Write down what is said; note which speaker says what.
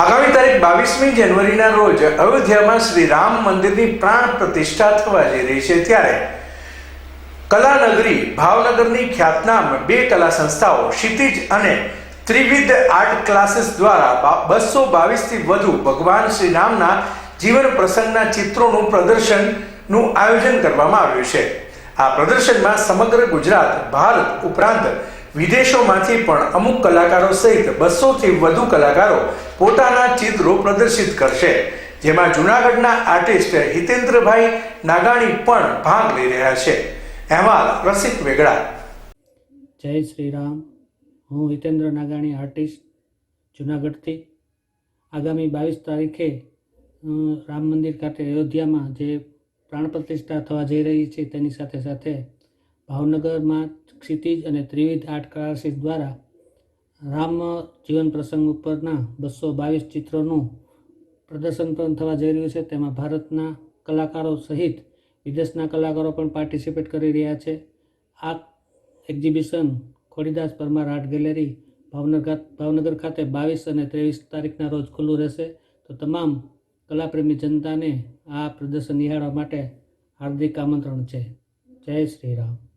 Speaker 1: આગામી તારીખ બાવીસમી જાન્યુઆરીના રોજ અયોધ્યામાં શ્રી રામ મંદિરની પ્રાણ પ્રતિષ્ઠા થવા જઈ રહી છે ત્યારે કલાનગરી ભાવનગરની ખ્યાતનામ બે કલા સંસ્થાઓ ક્ષિતિજ અને ત્રિવિધ આર્ટ ક્લાસીસ દ્વારા બસો બાવીસથી વધુ ભગવાન શ્રી રામના જીવન પ્રસંગના ચિત્રોનું પ્રદર્શનનું આયોજન કરવામાં આવ્યું છે. આ પ્રદર્શનમાં સમગ્ર ગુજરાત, ભારત ઉપરાંત વિદેશોમાંથી પણ અમુક કલાકારો સહિત બસોથી વધુ કલાકારો પોતાના ચિત્રો પ્રદર્શિત કરશે. જેમાં જૂનાગઢના આર્ટિસ્ટ હિતેન્દ્રભાઈ નાગાણી પણ ભાગ લઈ રહ્યા છે. અહેવાલ રસિક વેગડા.
Speaker 2: જય શ્રી રામ હું હિતેન્દ્ર નાગાણી આર્ટિસ્ટ, જુનાગઢથી. આગામી બાવીસ તારીખે રામ મંદિર ખાતે અયોધ્યામાં જે પ્રાણ પ્રતિષ્ઠા થવા જઈ રહી છે તેની સાથે સાથે ભાવનગરમાં ક્ષિતિજ અને ત્રિવિધ આર્ટ ક્લાસીસ દ્વારા રામ જીવન પ્રસંગ ઉપરના બસો બાવીસ ચિત્રોનું પ્રદર્શન પણ થવા જઈ રહ્યું છે. તેમાં ભારતના કલાકારો સહિત વિદેશના કલાકારો પણ પાર્ટિસિપેટ કરી રહ્યા છે. આ exhibition Khodidas Parmar art gallery Bhavnagar Bhavnagar ખાતે બાવીસ અને ત્રેવીસ તારીખના રોજ ખુલ્લું રહેશે. તો તમામ કલાપ્રેમી જનતાને આ પ્રદર્શન નિહાળવા માટે હાર્દિક આમંત્રણ છે. જય શ્રી રામ.